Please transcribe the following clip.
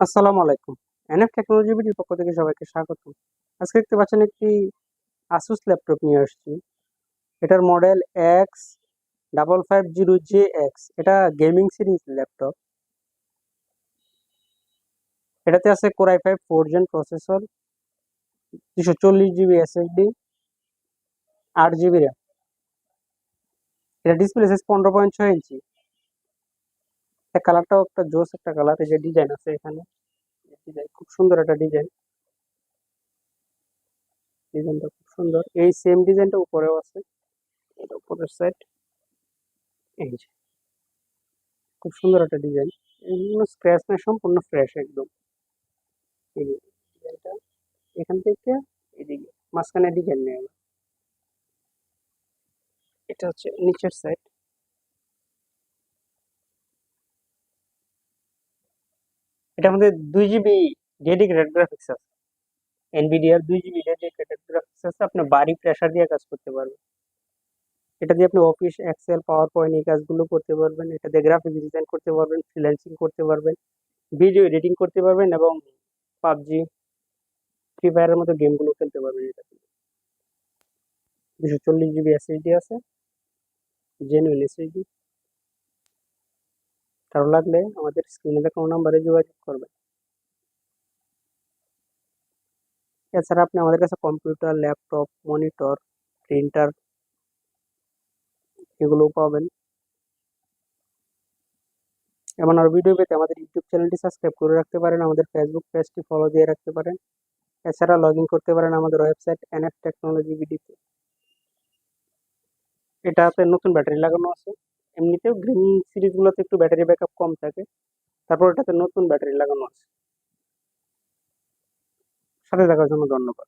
আসসালামু আলাইকুম। NF technology বিডির পক্ষ থেকে সবাইকে স্বাগত আজকে দেখতে পাচ্ছেন একটি আসুস ল্যাপটপ নিয়ে আসছি। এটার model X double five zero J X এটা গেমিং সিরিজ ল্যাপটপ এটাতে আছে core i five four gen processor দুশো চল্লিশ জিবি এসএসডি আট জিবি র্যাম এটা ডিসপ্লে সাইজ পনেরো পয়েন্ট ছয় ইঞ্চি এটা কালারটাও একটা জোস একটা কালার, এই যে ডিজাইন আছে এখানে। ডিজাইন খুব সুন্দর একটা ডিজাইন ডিজাইনটা খুব সুন্দর। এই সেম ডিজাইনটা উপরেও আছে। এটা উপরের সাইড এই যে। খুব সুন্দর একটা ডিজাইন কোনো স্ক্র্যাচ না, সম্পূর্ণ ফ্রেশ একদম। এই ডিজাইনটা এখান থেকে এদিকে, মাঝখানে ডিজাইন নেই এটা হচ্ছে নিচের সাইড এটা আমাদের দুই জিবি ডেডিকেটেড গ্রাফিক্স আছে। এনভিডিআর দুই জিবি ডেডিকেটেড গ্রাফিক্স আছে, আপনি বাড়ি প্রেশার দিয়ে কাজ করতে পারবেন। এটা দিয়ে আপনি অফিস এক্সেল পাওয়ার পয়েন্ট এই কাজগুলো করতে পারবেন, এটা দিয়ে গ্রাফিক্স ডিজাইন করতে পারবেন ফ্রিল্যান্সিং করতে পারবেন ভিডিও এডিটিং করতে পারবেন এবং পাবজি ফ্রি ফায়ারের মতো গেমগুলো খেলতে পারবেন এটা দুশো চল্লিশ জিবি এসএসডি আছে জেনুইন এসএসডি কারও লাগলে আমাদের স্ক্রিনে দেখানো নাম্বারে যোগাযোগ করবেন। এছাড়া আপনি আমাদের কাছে কম্পিউটার ল্যাপটপ মনিটর প্রিন্টার এগুলোও পাবেন। এমন আর ভিডিও পেতে আমাদের ইউটিউব চ্যানেলটি সাবস্ক্রাইব করে রাখতে পারেন, আমাদের ফেসবুক পেজটি ফলো দিয়ে রাখতে পারেন। এছাড়া লগ ইন করতে পারেন আমাদের ওয়েবসাইট এনএফ টেকনোলজি বিডিতে এটাতে নতুন ব্যাটারি লাগানো আছে। এমনিতেও গ্রিন সিরিজগুলোতে একটু ব্যাটারি ব্যাকআপ কম থাকে। তারপর এটাতে নতুন ব্যাটারি লাগানো আছে। সাথে থাকার জন্য ধন্যবাদ।